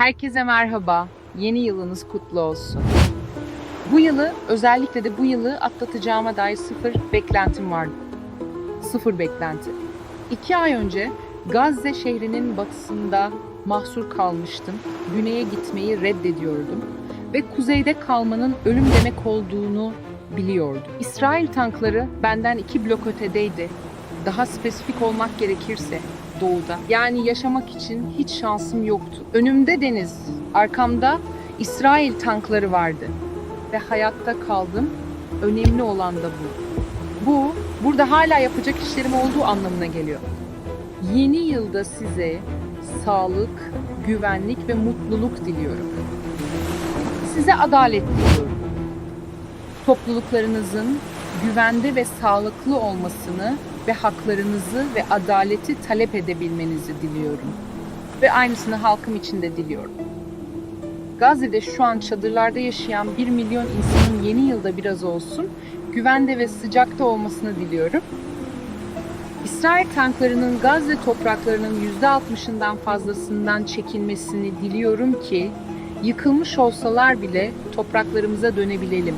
Herkese merhaba. Yeni yılınız kutlu olsun. Bu yılı, özellikle de bu yılı atlatacağıma dair sıfır beklentim vardı. Sıfır beklenti. İki ay önce Gazze şehrinin batısında mahsur kalmıştım. Güneye gitmeyi reddediyordum. Ve kuzeyde kalmanın ölüm demek olduğunu biliyordum. İsrail tankları benden iki blok ötedeydi. Daha spesifik olmak gerekirse doğuda. Yani yaşamak için hiç şansım yoktu. Önümde deniz, arkamda İsrail tankları vardı. Ve hayatta kaldım. Önemli olan da bu. Bu, burada hala yapacak işlerim olduğu anlamına geliyor. Yeni yılda size sağlık, güvenlik ve mutluluk diliyorum. Size adalet diliyorum. Topluluklarınızın güvende ve sağlıklı olmasını ve haklarınızı ve adaleti talep edebilmenizi diliyorum. Ve aynısını halkım için de diliyorum. Gazze'de şu an çadırlarda yaşayan 1 milyon insanın yeni yılda biraz olsun güvende ve sıcakta olmasını diliyorum. İsrail tanklarının Gazze topraklarının %60'ından fazlasından çekilmesini diliyorum ki yıkılmış olsalar bile topraklarımıza dönebilelim.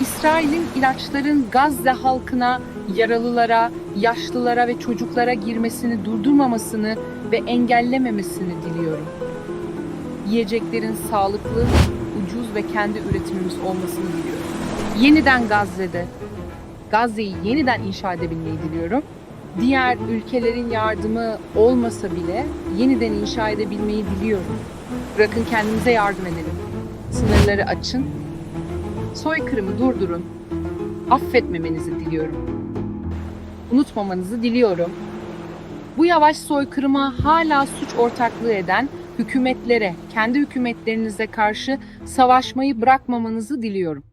İsrail'in ilaçların Gazze halkına, yaralılara, yaşlılara ve çocuklara girmesini durdurmamasını ve engellememesini diliyorum. Yiyeceklerin sağlıklı, ucuz ve kendi üretimimiz olmasını diliyorum. Yeniden Gazze'de, Gazze'yi yeniden inşa edebilmeyi diliyorum. Diğer ülkelerin yardımı olmasa bile yeniden inşa edebilmeyi diliyorum. Bırakın kendimize yardım edelim. Sınırları açın, soykırımı durdurun. Affetmemenizi diliyorum. Unutmamanızı diliyorum. Bu yavaş soykırıma hala suç ortaklığı eden hükümetlere, kendi hükümetlerinize karşı savaşmayı bırakmamanızı diliyorum.